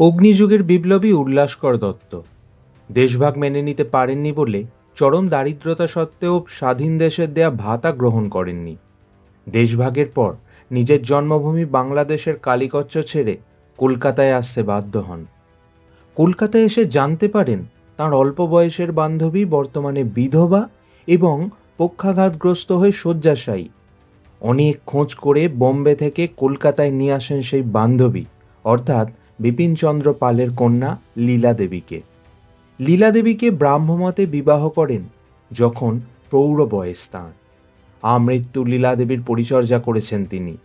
অগ্নিযুগের বিপ্লবী উল্লাসকর দত্ত। দেশভাগ মেনে নিতে পারেননি বলে চরম দারিদ্রতা সত্ত্বেও স্বাধীন দেশের দেয়া ভাতা গ্রহণ করেননি। দেশভাগের পর নিজের জন্মভূমি বাংলাদেশের কালিকচ্চ ছেড়ে কলকাতায় আসতে বাধ্য হন। কলকাতায় এসে জানতে পারেন তাঁর অল্প বয়সের বান্ধবী বর্তমানে বিধবা এবং পক্ষাঘাতগ্রস্ত হয়ে শয্যাশায়ী। অনেক খোঁজ করে বোম্বে থেকে কলকাতায় নিয়ে আসেন সেই বান্ধবী, অর্থাৎ বিপিনচন্দ্র পালের কন্যা লীলা দেবীকে লীলা দেবীকে ব্রাহ্মমতে বিবাহ করেন যখন প্রৌঢ় বয়স তাঁর। আমৃত্যু লীলা দেবীর পরিচর্যা করেছেন তিনি।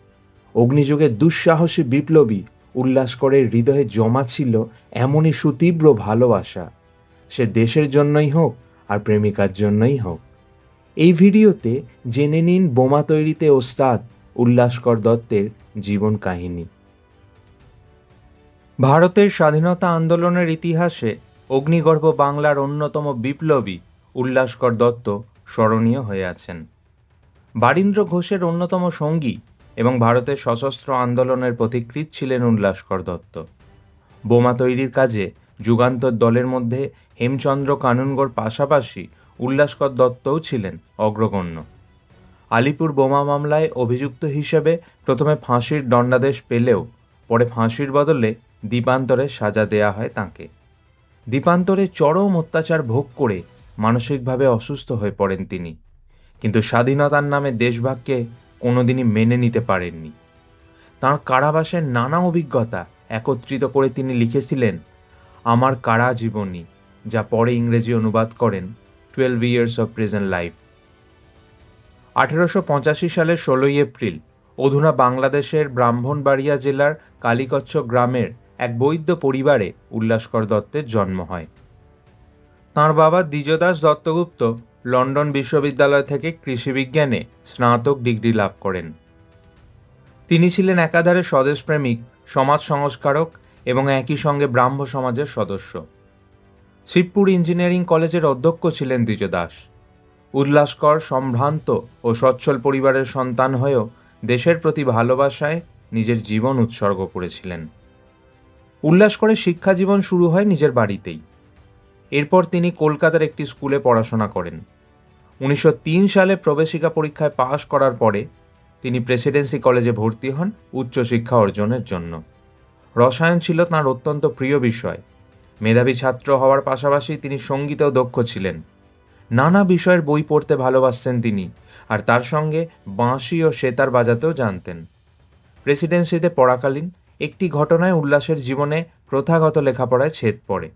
অগ্নিযুগের দুঃসাহসী বিপ্লবী উল্লাসকরের হৃদয়ে জমা ছিল এমনই সুতীব্র ভালোবাসা। সে দেশের জন্যই হোক আর প্রেমিকার জন্যই হোক। এই ভিডিওতে জেনে নিন বোমা তৈরিতে ওস্তাদ উল্লাসকর দত্তের জীবন কাহিনী। ভারতের স্বাধীনতা আন্দোলনের ইতিহাসে অগ্নিগর্ভ বাংলার অন্যতম বিপ্লবী উল্লাসকর দত্ত স্মরণীয় হয়ে আছেন। বারীন্দ্র ঘোষের অন্যতম সঙ্গী এবং ভারতের সশস্ত্র আন্দোলনের পথিকৃৎ ছিলেন উল্লাসকর দত্ত। বোমা তৈরির কাজে যুগান্তর দলের মধ্যে হেমচন্দ্র কানুনগোর পাশাপাশি উল্লাসকর দত্তও ছিলেন অগ্রগণ্য। আলিপুর বোমা মামলায় অভিযুক্ত হিসেবে প্রথমে ফাঁসির দণ্ডাদেশ পেলেও পরে ফাঁসির বদলে দ্বীপান্তরে সাজা দেয়া হয় তাঁকে। দ্বীপান্তরে চরম অত্যাচার ভোগ করে মানসিকভাবে অসুস্থ হয়ে পড়েন তিনি। কিন্তু স্বাধীনতার নামে দেশভাগকে কোনোদিনই মেনে নিতে পারেননি। তাঁর কারাবাসের নানা অভিজ্ঞতা একত্রিত করে তিনি লিখেছিলেন, আমার কারা জীবনী, যা পরে ইংরেজি অনুবাদ করেন twelve years of present life আঠেরোশো পঁচাশি সালের ষোলোই এপ্রিল অধুনা বাংলাদেশের ব্রাহ্মণবাড়িয়া জেলার কালিকচ্ছ গ্রামের এক বৈদ্য পরিবারে উল্লাসকর দত্তের জন্ম হয়। তাঁর বাবা দ্বিজদাস দত্তগুপ্ত লন্ডন বিশ্ববিদ্যালয় থেকে কৃষিবিজ্ঞানে স্নাতক ডিগ্রি লাভ করেন। তিনি ছিলেন একাধারে স্বদেশপ্রেমিক, সমাজ সংস্কারক এবং একই সঙ্গে ব্রাহ্ম সমাজের সদস্য। শিবপুর ইঞ্জিনিয়ারিং কলেজের অধ্যক্ষ ছিলেন দ্বিজদাস। উল্লাসকর সম্ভ্রান্ত ও সচ্ছল পরিবারের সন্তান হয়েও দেশের প্রতি ভালোবাসায় নিজের জীবন উৎসর্গ করেছিলেন। উল্লাসকরের শিক্ষা জীবন শুরু হয় নিজের বাড়িতেই। এরপর তিনি কলকাতার একটি স্কুলে পড়াশোনা করেন। উনিশশো তিন সালে প্রবেশিকা পরীক্ষায় পাশ করার পরে তিনি প্রেসিডেন্সি কলেজে ভর্তি হন উচ্চশিক্ষা অর্জনের জন্য। রসায়ন ছিল তাঁর অত্যন্ত প্রিয় বিষয়। মেধাবী ছাত্র হওয়ার পাশাপাশি তিনি সঙ্গীতেও দক্ষ ছিলেন। নানা বিষয়ের বই পড়তে ভালোবাসতেন তিনি আর তার সঙ্গে বাঁশি ও সেতার বাজাতেও জানতেন। প্রেসিডেন্সিতে পড়াকালীন একটি ঘটনায় উল্লাসের জীবনে প্রথাগত লেখাপড়ায় ছেদ পড়ে।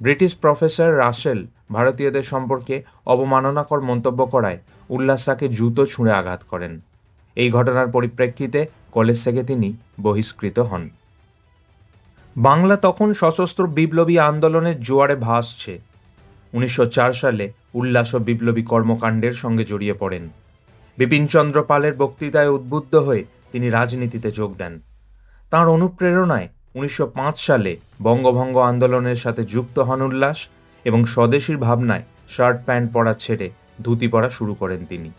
ব্রিটিশ প্রফেসর রাসেল ভারতীয়দের সম্পর্কে অবমাননাকর মন্তব্য করায় উল্লাস তাকে জুতো ছুঁড়ে আঘাত করেন। এই ঘটনার পরিপ্রেক্ষিতে কলেজ থেকে তিনি বহিষ্কৃত হন। বাংলা তখন সশস্ত্র বিপ্লবী আন্দোলনের জোয়ারে ভাসছে। উনিশশো চার সালে উল্লাস ও বিপ্লবী কর্মকাণ্ডের সঙ্গে জড়িয়ে পড়েন। বিপিনচন্দ্র পালের বক্তৃতায় উদ্বুদ্ধ হয়ে তিনি রাজনীতিতে যোগ দেন। তাঁর অনুপ্রেরণায় উনিশশো পাঁচ সালে বঙ্গভঙ্গ আন্দোলনের সাথে যুক্ত হন উল্লাস এবং স্বদেশীর ভাবনায় শার্ট প্যান্ট পরা ছেড়ে ধুতি পরা শুরু করেন তিনি।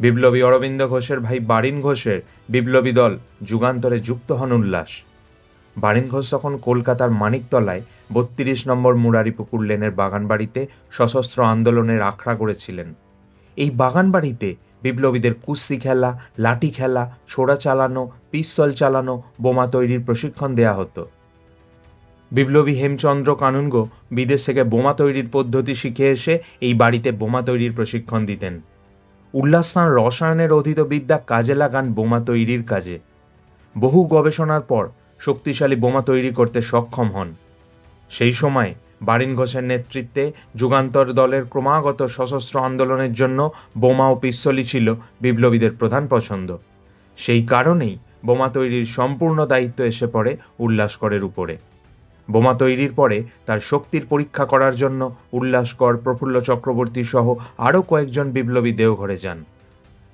বিপ্লবী অরবিন্দ ঘোষের ভাই বারিন ঘোষের বিপ্লবী দল যুগান্তরে যুক্ত হন উল্লাস। বারিন ঘোষ তখন কলকাতার মানিকতলায় বত্রিশ নম্বর মুরারিপুকুর লেনের বাগানবাড়িতে সশস্ত্র আন্দোলনের আখড়া করেছিলেন এই বাগানবাড়িতে বিপ্লবীদের কুস্তি খেলা, লাঠি খেলা ছোড়া চালানো, পিস্তল চালানো, বোমা তৈরির প্রশিক্ষণ দেয়া হতো। বিপ্লবী হেমচন্দ্র কানুনগো বিদেশ থেকে বোমা তৈরির পদ্ধতি শিখে এসে এই বাড়িতে বোমা তৈরির প্রশিক্ষণ দিতেন। উল্লাস তাঁর রসায়নের অধীত বিদ্যা কাজে লাগান বোমা তৈরির কাজে। বহু গবেষণার পর শক্তিশালী বোমা তৈরি করতে সক্ষম হন। সেই সময় বারিন ঘোষের নেতৃত্বে যুগান্তর দলের ক্রমাগত সশস্ত্র আন্দোলনের জন্য বোমা ও পিস্তলই ছিল বিপ্লবীদের প্রধান পছন্দ। সেই কারণেই বোমা তৈরির সম্পূর্ণ দায়িত্ব এসে পড়ে উল্লাসকরের উপরে। বোমা তৈরির পরে তার শক্তির পরীক্ষা করার জন্য উল্লাসকর, প্রফুল্ল চক্রবর্তী সহ আরও কয়েকজন বিপ্লবী দেওঘরে যান।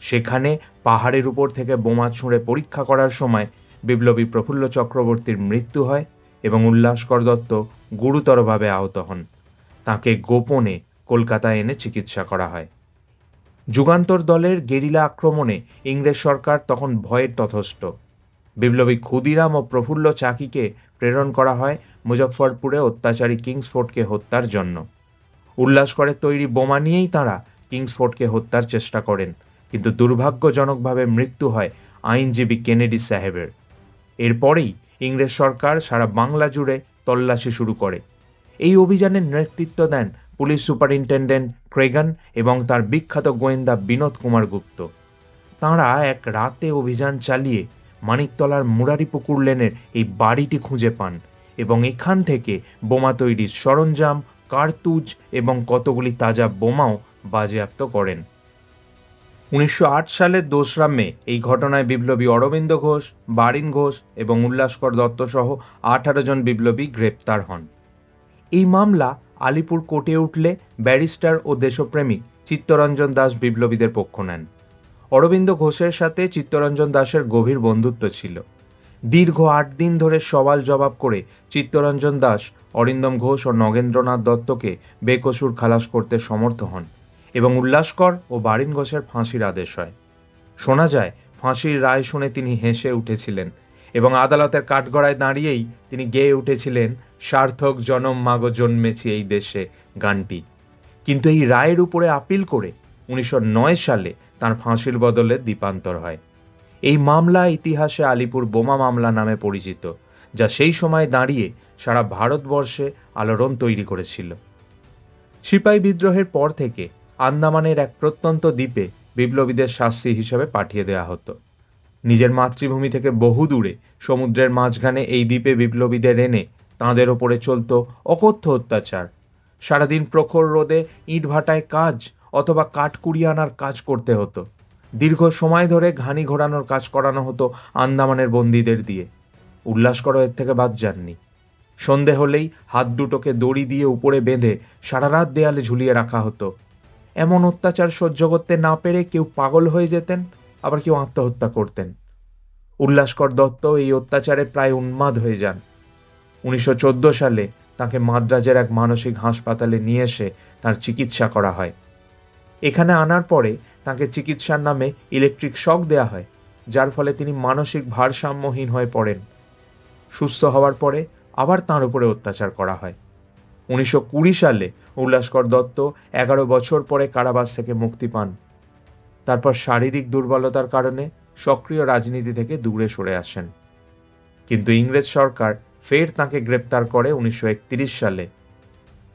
সেখানে পাহাড়ের উপর থেকে বোমা ছুঁড়ে পরীক্ষা করার সময় বিপ্লবী প্রফুল্ল চক্রবর্তীর মৃত্যু হয় এবং উল্লাসকর দত্ত গুরুতরভাবে আহত হন। তাকে গোপনে কলকাতায় এনে চিকিৎসা করা হয়। যুগান্তর দলের গেরিলা আক্রমণে ইংরেজ সরকার তখন ভয়ের তথস্থ। বিপ্লবী ক্ষুদিরাম ও প্রফুল্ল চাকিকে প্রেরণ করা হয় মুজফ্ফরপুরে অত্যাচারী কিংসফোর্ডকে হত্যার জন্য। উল্লাসকরের তৈরি বোমা নিয়েই তাঁরা কিংসফোর্ডকে হত্যার চেষ্টা করেন, কিন্তু দুর্ভাগ্যজনকভাবে মৃত্যু হয় আইনজীবী কেনেডি সাহেবের। এরপরেই ইংরেজ সরকার সারা বাংলা জুড়ে তল্লাশি শুরু করে। এই অভিযানের নেতৃত্ব দেন পুলিশ সুপারিনটেন্ডেন্ট ক্রেগান এবং তার বিখ্যাত গোয়েন্দা বিনোদ কুমার গুপ্ত। তাঁরা এক রাতে অভিযান চালিয়ে মানিকতলার মুরারিপুকুর লেনের এই বাড়িটি খুঁজে পান এবং এখান থেকে বোমা তৈরির সরঞ্জাম, কার্তুজ এবং কতগুলি তাজা বোমাও বাজেয়াপ্ত করেন। উনিশশো আট সালের দোসরা মে এই ঘটনায় বিপ্লবী অরবিন্দ ঘোষ, বারিন ঘোষ এবং উল্লাসকর দত্ত সহ আঠারো জন বিপ্লবী গ্রেপ্তার হন। এই মামলা আলিপুর কোর্টে উঠলে ব্যারিস্টার ও দেশপ্রেমিক চিত্তরঞ্জন দাস বিপ্লবীদের পক্ষ নেন। অরবিন্দ ঘোষের সাথে চিত্তরঞ্জন দাসের গভীর বন্ধুত্ব ছিল। দীর্ঘ আট দিন ধরে সওয়াল জবাব করে চিত্তরঞ্জন দাস, অরিন্দম ঘোষ ও নগেন্দ্রনাথ দত্তকে বেকসুর খালাস করতে সমর্থ হন। এবং উল্লাসকর ও বারিন ঘোষের ফাঁসির আদেশ হয়। শোনা যায়, ফাঁসির রায় শুনে তিনি হেসে উঠেছিলেন এবং আদালতের কাঠগড়ায় দাঁড়িয়েই তিনি গেয়ে উঠেছিলেন, সার্থক জনম মাগ জন্মেছি এই দেশে গানটি। কিন্তু এই রায়ের উপরে আপিল করে উনিশশো নয় সালে তার ফাঁসির বদলে দ্বীপান্তর হয়। এই মামলা ইতিহাসে আলিপুর বোমা মামলা নামে পরিচিত, যা সেই সময় দাঁড়িয়ে সারা ভারতবর্ষে আলোড়ন তৈরি করেছিল। সিপাহী বিদ্রোহের পর থেকে আন্দামানের এক প্রত্যন্ত দ্বীপে বিপ্লবীদের শাস্তি হিসেবে পাঠিয়ে দেওয়া হতো। নিজের মাতৃভূমি থেকে বহু দূরে সমুদ্রের মাঝখানে এই দ্বীপে বিপ্লবীদের এনে তাঁদের ওপরে চলত অকথ্য অত্যাচার। সারাদিন প্রখর রোদে ইটভাটায় কাজ অথবা কাঠ কুড়িয়ে আনার কাজ করতে হতো। দীর্ঘ সময় ধরে ঘানি ঘোরানোর কাজ করানো হতো আন্দামানের বন্দীদের দিয়ে। উল্লাস করো, এর থেকে বাদ যাননি। সন্ধে হলেই হাত দুটোকে দড়ি দিয়ে উপরে বেঁধে সারা রাত দেয়ালে ঝুলিয়ে রাখা হতো। এমন অত্যাচার সহ্য করতে না পেরে কেউ পাগল হয়ে যেতেন, আবার কেউ আত্মহত্যা করতেন। উল্লাসকর দত্ত এই অত্যাচারে প্রায় উন্মাদ হয়ে যান। উনিশশো চোদ্দ সালে তাকে মাদ্রাজের এক মানসিক হাসপাতালে নিয়ে এসে তার চিকিৎসা করা হয়। এখানে আনার পরে তাকে চিকিৎসার নামে ইলেকট্রিক শক দেয়া হয়, যার ফলে তিনি মানসিক ভারসাম্যহীন হয়ে পড়েন। সুস্থ হওয়ার পরে আবার তাঁর উপরে অত্যাচার করা হয়। উনিশশো কুড়ি সালে উল্লাসকর দত্ত এগারো বছর পরে কারাবাস থেকে মুক্তি পান। তারপর শারীরিক দুর্বলতার কারণে সক্রিয় রাজনীতি থেকে দূরে সরে আসেন। কিন্তু ইংরেজ সরকার ফের তাকে গ্রেপ্তার করে উনিশশো একত্রিশ সালে।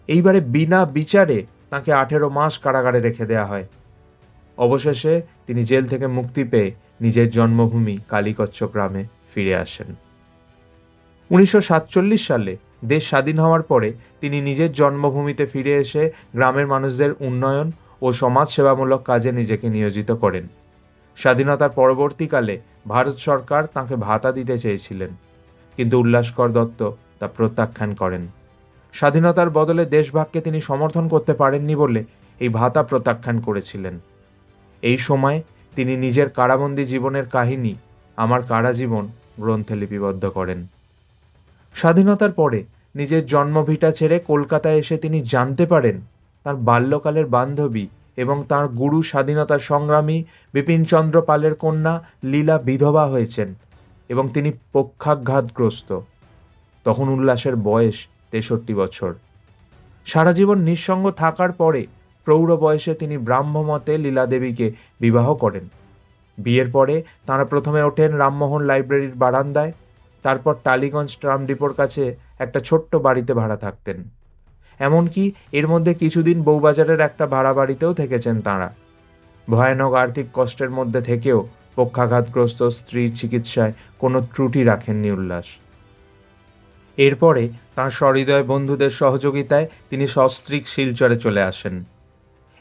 এইবারে বিনা বিচারে তাকে আঠেরো মাস কারাগারে রেখে দেয়া হয়। অবশেষে তিনি জেল থেকে মুক্তি পেয়ে নিজের জন্মভূমি কালীকচ্ছ গ্রামে ফিরে আসেন। উনিশশো সাতচল্লিশ সালে দেশ স্বাধীন হওয়ার পরে তিনি নিজের জন্মভূমিতে ফিরে এসে গ্রামের মানুষদের উন্নয়ন ও সমাজ সেবামূলক কাজে নিজেকে নিয়োজিত করেন। স্বাধীনতার পরবর্তীকালে ভারত সরকার তাকে ভাতা দিতে চেয়েছিলেন, কিন্তু উল্লাসকর দত্ত তা প্রত্যাখ্যান করেন। স্বাধীনতার বদলে দেশভাগকে তিনি সমর্থন করতে পারেননি বলে এই ভাতা প্রত্যাখ্যান করেছিলেন। এই সময় তিনি নিজের কারাবন্দী জীবনের কাহিনী, আমার কারাজীবন গ্রন্থে লিপিবদ্ধ করেন। স্বাধীনতার পরে নিজের জন্মভিটা ছেড়ে কলকাতায় এসে তিনি জানতে পারেন তার বাল্যকালের বান্ধবী এবং তার গুরু স্বাধীনতা সংগ্রামী বিপিনচন্দ্র পালের কন্যা লীলা বিধবা হয়েছেন এবং তিনি পক্ষাঘাতগ্রস্ত। তখন উল্লাসের বয়স তেষট্টি বছর। সারা জীবন নিঃসঙ্গ থাকার পরে প্রৌঢ় বয়সে তিনি ব্রাহ্মমতে লীলা দেবীকে বিবাহ করেন। বিয়ের পরে তাঁরা প্রথমে ওঠেন রামমোহন লাইব্রেরির বারান্দায়, তারপর টালিগঞ্জ ট্রাম ডিপোর কাছে একটা ছোট্ট বাড়িতে ভাড়া থাকতেন। এমনকি এর মধ্যে কিছুদিন বউবাজারের একটা ভাড়া বাড়িতেও থেকেছেন তাঁরা। ভয়ানক আর্থিক কষ্টের মধ্যে থেকেও পক্ষাঘাতগ্রস্ত স্ত্রীর চিকিৎসায় কোনো ত্রুটি রাখেননি উল্লাস। এরপরে তাঁর সহৃদয় বন্ধুদের সহযোগিতায় তিনি সস্ত্রীক শিলচরে চলে আসেন।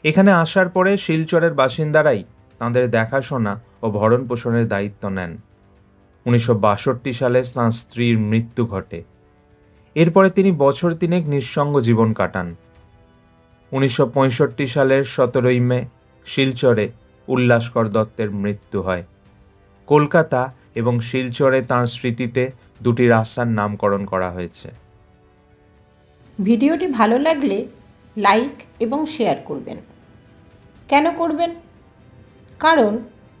এখানে আসার পরে শিলচরের বাসিন্দারাই তাঁদের দেখাশোনা ও ভরণ পোষণের দায়িত্ব নেন। উনিশশো বাষট্টি সালে তাঁর স্ত্রীর মৃত্যু ঘটে। এরপরে তিনি বছর তিনেক নিঃসঙ্গ জীবন কাটান। উনিশশো পঁয়ষট্টি সালের সতেরোই মে, শিলচরে উল্লাসকর দত্তের মৃত্যু হয়। কলকাতা এবং শিলচরে তাঁর স্মৃতিতে দুটি রাস্তার নামকরণ করা হয়েছে। ভিডিওটি ভালো লাগলে লাইক এবং শেয়ার করবেন। কেন করবেন? কারণ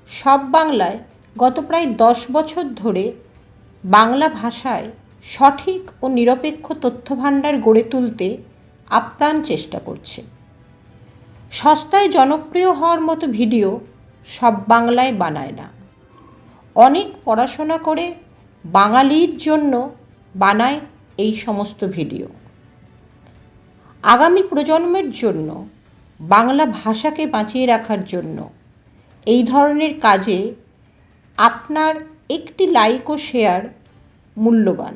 সব বাংলায় গত প্রায় দশ বছর ধরে বাংলা ভাষায় সঠিক ও নিরপেক্ষ তথ্যভাণ্ডার গড়ে তুলতে আপ্রাণ চেষ্টা করছে। সস্তায় জনপ্রিয় হওয়ার মতো ভিডিও সব বাংলায় বানায় না। অনেক পড়াশোনা করে বাঙালির জন্য বানায় এই সমস্ত ভিডিও। আগামী প্রজন্মের জন্য, বাংলা ভাষাকে বাঁচিয়ে রাখার জন্য এই ধরনের কাজে আপনার একটি লাইক ও শেয়ার মূল্যবান।